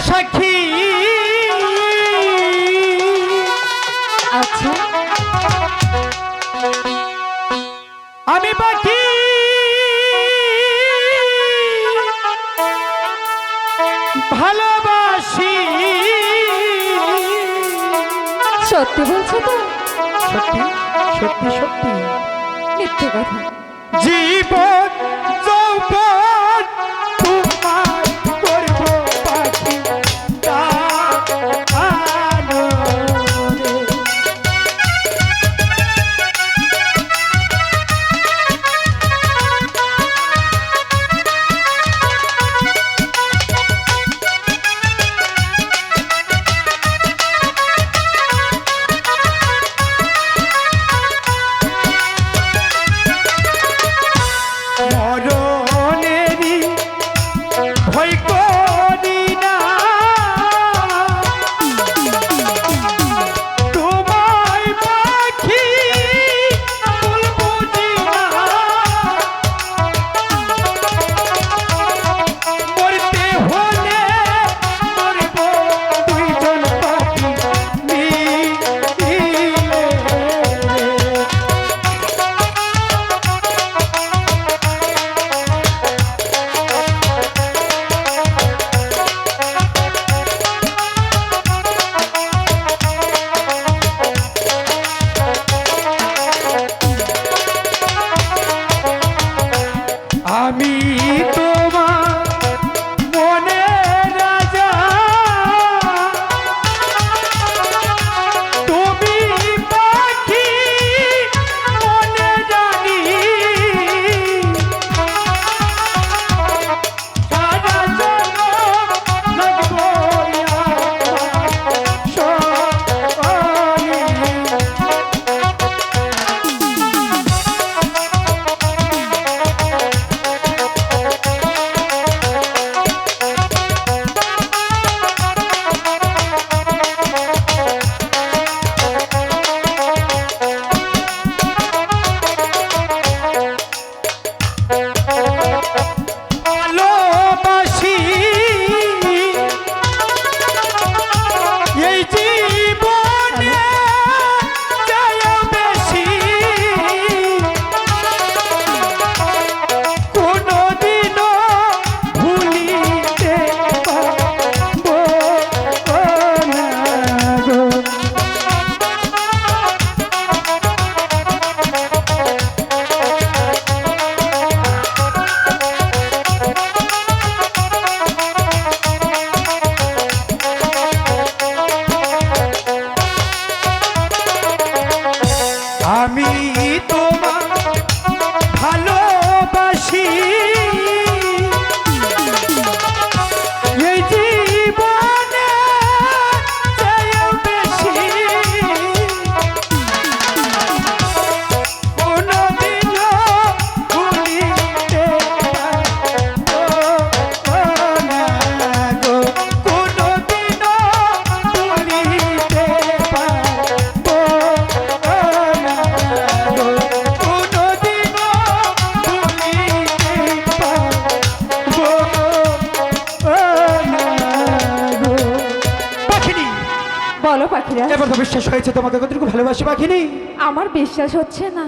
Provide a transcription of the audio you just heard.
সাক্ষী। আচ্ছা। আমি বাকি ভালোবাসি। সত্যি বলছো তো? সত্যি সত্যি সত্যি। জীবন তোমার ভালোবাসি। বলো পাখিরা। এবার তো বিশ্বাস হয়েছে তোমাকে কতটুকু ভালোবাসি পাখিনি? আমার বিশ্বাস হচ্ছে না।